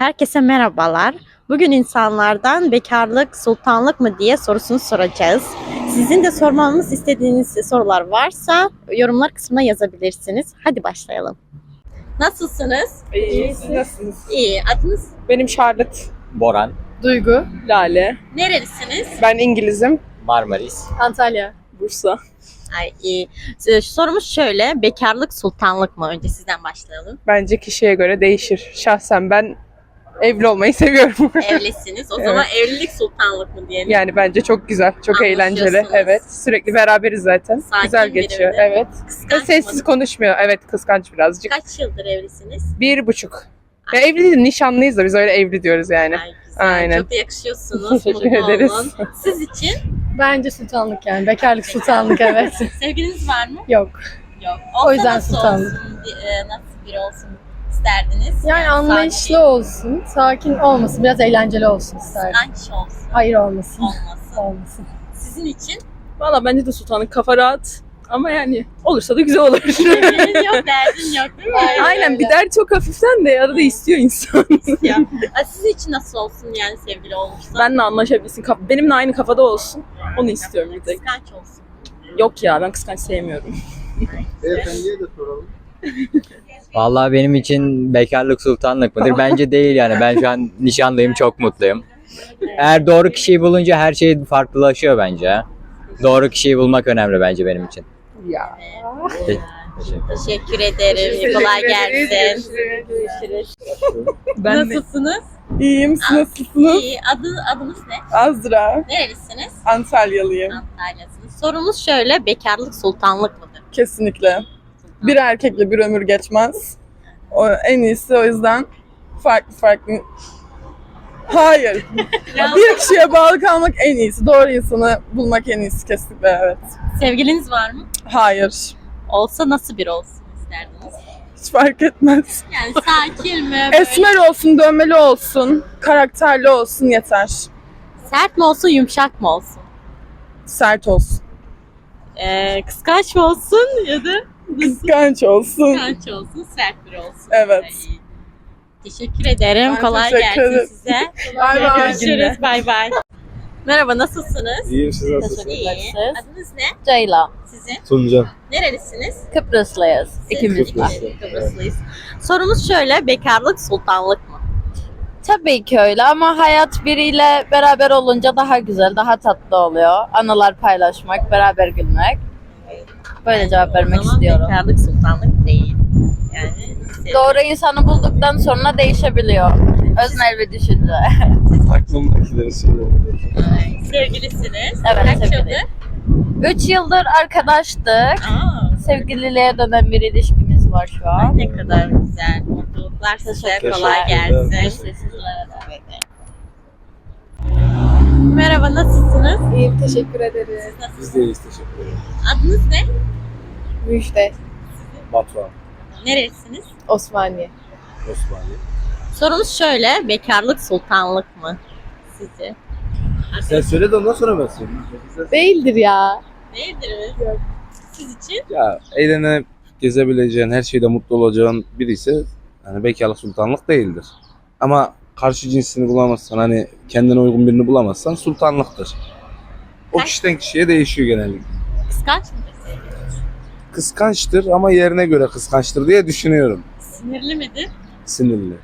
Herkese merhabalar. Bugün insanlardan bekarlık, sultanlık mı diye sorusunu soracağız. Sizin de sormamız istediğiniz sorular varsa yorumlar kısmına yazabilirsiniz. Hadi başlayalım. Nasılsınız? İyi, siz nasılsınız? İyi. Adınız Benim Charlotte. Boran, Duygu. Lale. nerelisiniz? Ben İngilizim. Marmaris. Antalya. Bursa. Ay iyi. Ee, Sorumuz şöyle. Bekarlık, sultanlık mı? Önce sizden başlayalım. Bence kişiye göre değişir. Şahsen ben evli olmayı seviyorum. Evlisiniz. O zaman evlilik, sultanlık mı diyelim? yani bence çok güzel, çok eğlenceli. Anlaşıyorsunuz. Evet, sürekli beraberiz zaten. Sakin güzel biri geçiyor. mi? Evet. Kıskanç Sessiz mı? konuşmuyor. Evet, kıskanç birazcık. Kaç yıldır evlisiniz? Bir buçuk. Ya evli değil, nişanlıyız da biz öyle evli diyoruz yani. Ay güzel. Aynen. Çok da yakışıyorsunuz. Teşekkür Mutlu ederiz. olun. Siz için Bence sultanlık yani. Bekarlık sultanlık evet. sevgiliniz var mı? Yok. Yok. O yüzden nasıl sultanlık. Olsun, bir- e, nasıl biri olsun isterdiniz? Yani anlayışlı sakin, olsun, sakin olmasın, biraz eğlenceli olsun isterdim. kıskanç olsun. Hayır olmasın. Olmasın. Olmasın. Sizin için Valla bence de sultanlık kafa rahat. Ama yani olursa da güzel olur. sevgiliniz yok, derdin yok değil mi? Aynen bir dert çok hafiften de arada istiyor insan. Ya. Ay, Sizin için nasıl olsun yani sevgili olursa? Benle anlaşabilsin. Benimle aynı kafada olsun. Onu istiyorum bir tek. Kıskanç olsun. Yok ya ben kıskanç sevmiyorum. Beyefendiye de soralım. Vallahi benim için bekarlık sultanlık mıdır? Bence değil yani. Ben şu an nişanlıyım, çok mutluyum. Eğer doğru kişiyi bulunca her şey farklılaşıyor bence. Doğru kişiyi bulmak önemli bence benim için. Ya. Te- teşekkür Teşekkür ederim. Kolay gelsin. Ben de Nasılsınız? İyiyim, siz nasılsınız? İyi. Adı, adınız ne? Azra. Nerelisiniz? Antalyalıyım. Antalya'sınız. Sorumuz şöyle. Bekarlık, sultanlık mıdır? Kesinlikle. Bir erkekle bir ömür geçmez. O en iyisi o yüzden farklı farklı. Hayır. bir kişiye bağlı kalmak en iyisi. Doğru insanı bulmak en iyisi kesinlikle evet. Sevgiliniz var mı? Hayır. Olsa nasıl bir olsun isterdiniz? Hiç fark etmez. Yani sakin mi? Böyle Esmer olsun, dönmeli olsun, karakterli olsun yeter. Sert mi olsun, yumuşak mı olsun? Sert olsun. Ee, kıskanç mı olsun ya da Kıskanç olsun. kıskanç olsun, sert biri olsun? Evet. Teşekkür ederim. Ben Kolay teşekkür gelsin ederim. size. Bay bay. Görüşürüz. Bay bay. Merhaba, nasılsınız? İyiyim siz nasılsınız? İyi. Adınız ne? Ceyla. Sizin? Tunca. Nerelisiniz? Kıbrıslıyız. İkimiz de. Kıbrıslı. Kıbrıslıyız. Sorumuz şöyle, bekarlık, sultanlık mı? Tabii ki öyle ama hayat biriyle beraber olunca daha güzel, daha tatlı oluyor. Anılar paylaşmak, beraber gülmek. Böyle cevap vermek zaman istiyorum. bekarlık, sultanlık değil. Yani siz- Doğru insanı bulduktan sonra değişebiliyor. Öznel bir düşünce. Aklımdakileri söylüyorum. Ay, sevgilisiniz. Evet, Kaç sevgili. yıldır? Üç yıldır arkadaştık. Aa, Sevgililiğe dönen bir ilişkimiz var şu ay an. ne kadar güzel. Mutluluklar size. Teşekkürler. Kolay gelsin. Sizlere de. Merhaba, nasılsınız? İyiyim, teşekkür ederiz. Siz nasılsınız? Biz de iyiyiz teşekkür ederim. Adınız ne? Müjde, Batuhan. Neresiniz? Osmaniye. Osmaniye. Sorumuz şöyle, bekarlık, sultanlık mı? Sizce? Sen söyle de ondan sonra ben söyleyeyim. Değildir ya. Değildir mi? Siz için? Ya eğlenip gezebileceğin, her şeyde mutlu olacağın biri ise hani bekarlık sultanlık değildir. Ama karşı cinsini bulamazsan hani kendine uygun birini bulamazsan sultanlıktır. O kişiden kişiye değişiyor genellikle. Kıskanç mıdır? Kıskançtır ama yerine göre kıskançtır diye düşünüyorum. Sinirli midir? Sinirli.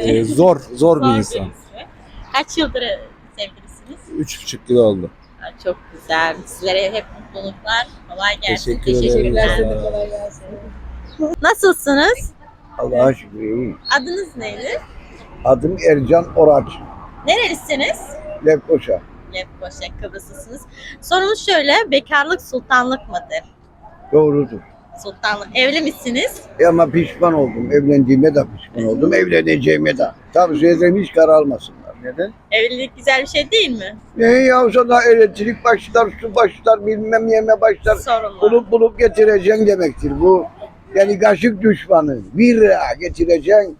Ee, zor, zor bir insan. birisi. Kaç yıldır sevgilisiniz? Üç buçuk yıl oldu. Ay, Çok güzel. Sizlere hep mutluluklar. Kolay gelsin. Teşekkür ederim. Teşekkürler. Kolay gelsin. Nasılsınız? Allah'a şükür iyiyim. Adınız neydi? Adım Ercan Oraç. Nerelisiniz? Lefkoşa. Lefkoşa, Kıbrıslısınız. Sorumuz şöyle, bekarlık sultanlık mıdır? Doğrudur. Sultanlık. Evli misiniz? E ama pişman oldum. Evlendiğime de pişman oldum. Evleneceğime de. Tavsiye ederim hiç karar almasınlar. Neden? Evlilik güzel bir şey değil mi? Ne ya sana elektrik başlar, su başlar, bilmem yeme başlar. Sorunlu. Bulup bulup getireceksin demektir bu. Yani kaşık düşmanı. Bir lira getireceksin.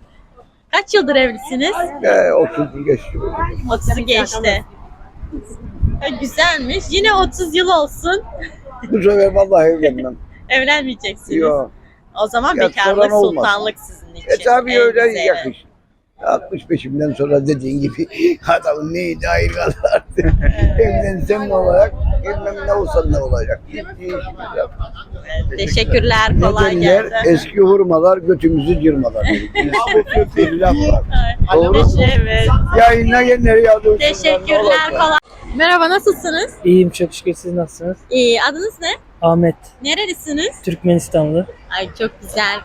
Kaç yıldır evlisiniz? E, 30 geçti. 30'u geçti. Ha, Güzelmiş. Yine 30 yıl olsun. Bu sefer vallahi evlenmem. Evlenmeyeceksiniz. Yok. O zaman Ya, bekarlık, soran sultanlık sizin için. E tabii öyle güzeli. yakış. 65'imden sonra dediğin gibi adamın neydi ayrı kadardı. Evlensem ne olacak, evlenmem ne olsa ne olacak. Teşekkürler. Kolay gelsin. Eski hurmalar götümüzü cırmalar. bir laf var. Doğru? Evet. Yayınla genleri yazıyorsunlar. Teşekkürler. Kolay. Merhaba nasılsınız? İyiyim çok şükür siz nasılsınız? İyi. Adınız ne? Ahmet, Nerelisiniz? Türkmenistanlı. Ay çok güzel.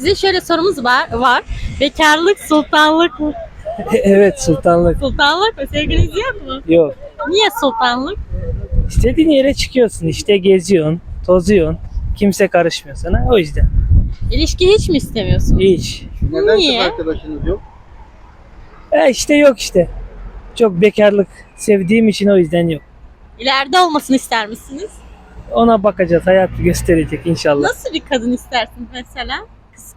Size şöyle sorumuz var. var. Bekarlık sultanlık mı? evet sultanlık. Sultanlık mı? Sevgiliniz yok mu? Yok. Niye sultanlık? İstediğin yere çıkıyorsun işte geziyorsun, tozuyorsun. Kimse karışmıyor sana o yüzden. İlişki hiç mi istemiyorsun? Hiç. Neden Niye? kız arkadaşınız yok? E işte yok işte. Çok bekarlık sevdiğim için o yüzden yok. İleride olmasını ister misiniz? Ona bakacağız hayat gösterecek inşallah. Nasıl bir kadın istersiniz mesela?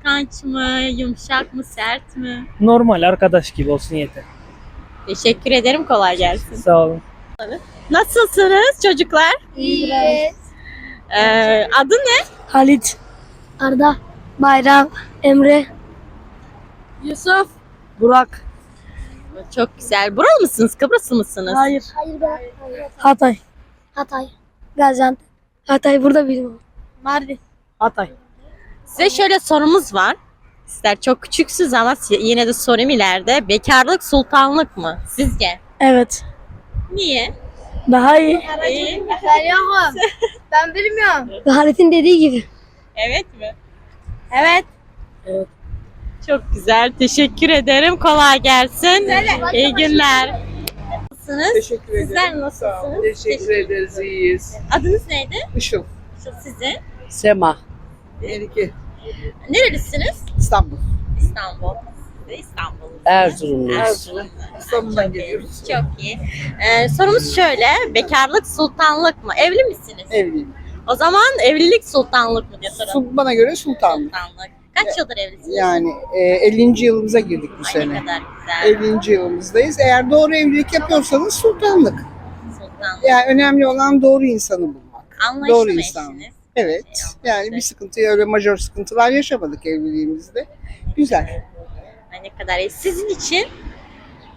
Kıskanç mı, yumuşak mı, sert mi? Normal arkadaş gibi olsun yeter. Teşekkür ederim. Kolay gelsin. Sağ olun. Nasılsınız çocuklar? İyiyiz. Ee, adı ne? Halit, Arda, Bayram, Emre, Yusuf. Burak. Çok güzel. Buralı mısınız? Kıbrıslı mısınız? Hayır. Hayır ben. Hatay. Hatay. Gaziantep. Hatay burada bizim. Mardin. Hatay. Size şöyle sorumuz var. Sizler çok küçüksünüz ama yine de sorayım ileride. Bekarlık sultanlık mı? Sizce? Evet. Niye? Daha iyi. İyi. Ben yokum. ben bilmiyorum. Halit'in dediği gibi. Evet mi? Evet. Çok güzel. Teşekkür ederim. Kolay gelsin. İyi günler. Nasılsınız? Teşekkür ederim. Sizler nasılsınız? Teşekkür ederiz, iyiyiz. Adınız neydi? Işıl. Şu sizin. Sema. Melike. Nerelisiniz? İstanbul. İstanbul. İstanbul. Erzurumluyuz. Erzurum. İstanbul'dan Çok iyi, geliyoruz. Çok iyi. Ee, sorumuz şöyle. Bekarlık sultanlık mı? Evli misiniz? Evliyim. O zaman evlilik sultanlık mı diye soralım. Bana göre sultanlık. Sultanlık. Kaç yıldır evlisiniz? Yani e, 50. yılımıza girdik bu Ay ne sene. kadar güzel. 50. yılımızdayız. Eğer doğru evlilik yapıyorsanız sultanlık. Sultanlık. Yani önemli olan doğru insanı bulmak. Anlayışlı doğru mı insan. eşiniz? Evet. Yani bir sıkıntı öyle majör sıkıntılar yaşamadık evliliğimizde. Güzel. Ay ne kadar iyi. Sizin için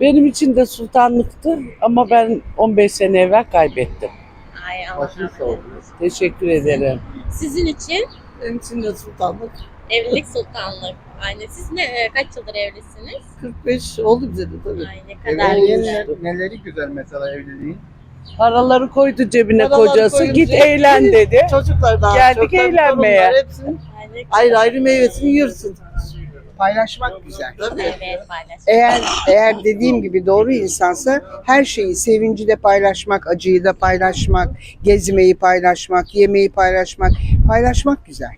Benim için de sultanlıktı ama ben 15 sene evvel kaybettim. Ay Allah rahmet eylesin. Teşekkür ederim. Sizin için Benim için de sultanlık. evlilik sultanlık. Aynen. Siz ne e, kaç yıldır evlisiniz? 45 oldu bize de tabii. Ay ne kadar güzel. neleri güzel mesela evliliğin? Paraları koydu cebine Paraları kocası. koyunca- Git eğlen dedi. Çocuklar daha Geldik çok, tabii eğlenmeye. torunlar hepsinin ayrı ayrı meyvesini yiyorsun. Paylaşmak güzel. Evet paylaş. Eğer eğer dediğim gibi doğru insansa her şeyi sevinci de paylaşmak, acıyı da paylaşmak, gezmeyi paylaşmak, yemeği paylaşmak, paylaşmak güzel.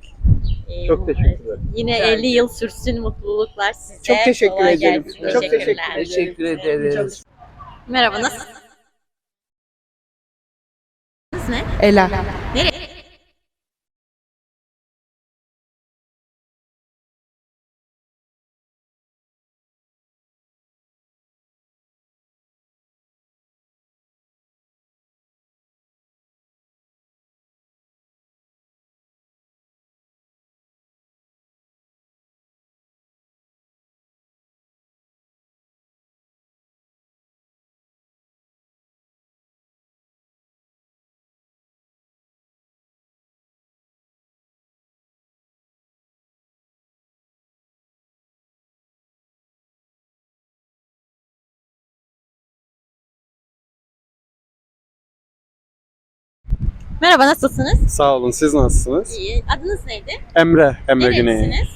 Çok teşekkür ederim. Yine 50 yıl sürsün mutluluklar size. Çok teşekkür Kolay ederim. gelsin. Çok teşekkür Teşekkürler. ederim. Teşekkür ederiz. Merhaba nasılsınız? Ne? Ela. Nereye? Merhaba nasılsınız? Sağ olun. Siz nasılsınız? İyi. Adınız neydi? Emre, Emre Güney. Nerelisiniz?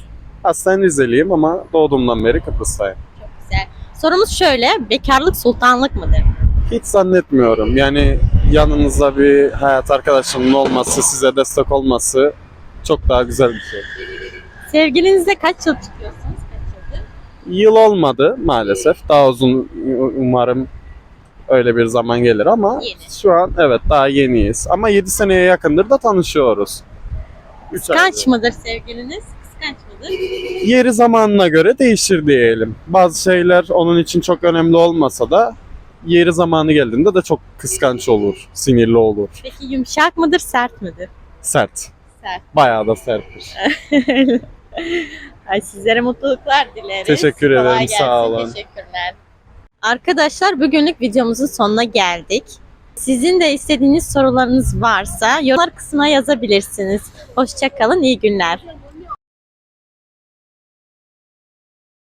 Aslen Rizeliyim ama doğduğumdan beri Kıbrıs'tayım. Çok güzel. Sorumuz şöyle. Bekarlık sultanlık mıdır? Hiç zannetmiyorum. Yani yanınızda bir hayat arkadaşının olması, size destek olması çok daha güzel bir şey. Sevgilinizle kaç yıl çıkıyorsunuz? Kaç yıldır? Yıl olmadı maalesef. Daha uzun umarım öyle bir zaman gelir ama Yeni. şu an evet daha yeniyiz. Ama 7 seneye yakındır da tanışıyoruz. Üç aydır. Kıskanç mıdır sevgiliniz? Kıskanç mıdır? Yeri zamanına göre değişir diyelim. Bazı şeyler onun için çok önemli olmasa da yeri zamanı geldiğinde de çok kıskanç olur, sinirli olur. Peki yumuşak mıdır, sert midir? Sert. Sert. Bayağı da serttir. Ay, sizlere mutluluklar dileriz. Teşekkür Kolay ederim, gelsin, sağ olun. Teşekkürler. Arkadaşlar bugünlük videomuzun sonuna geldik. Sizin de istediğiniz sorularınız varsa yorumlar kısmına yazabilirsiniz. Hoşçakalın, iyi günler.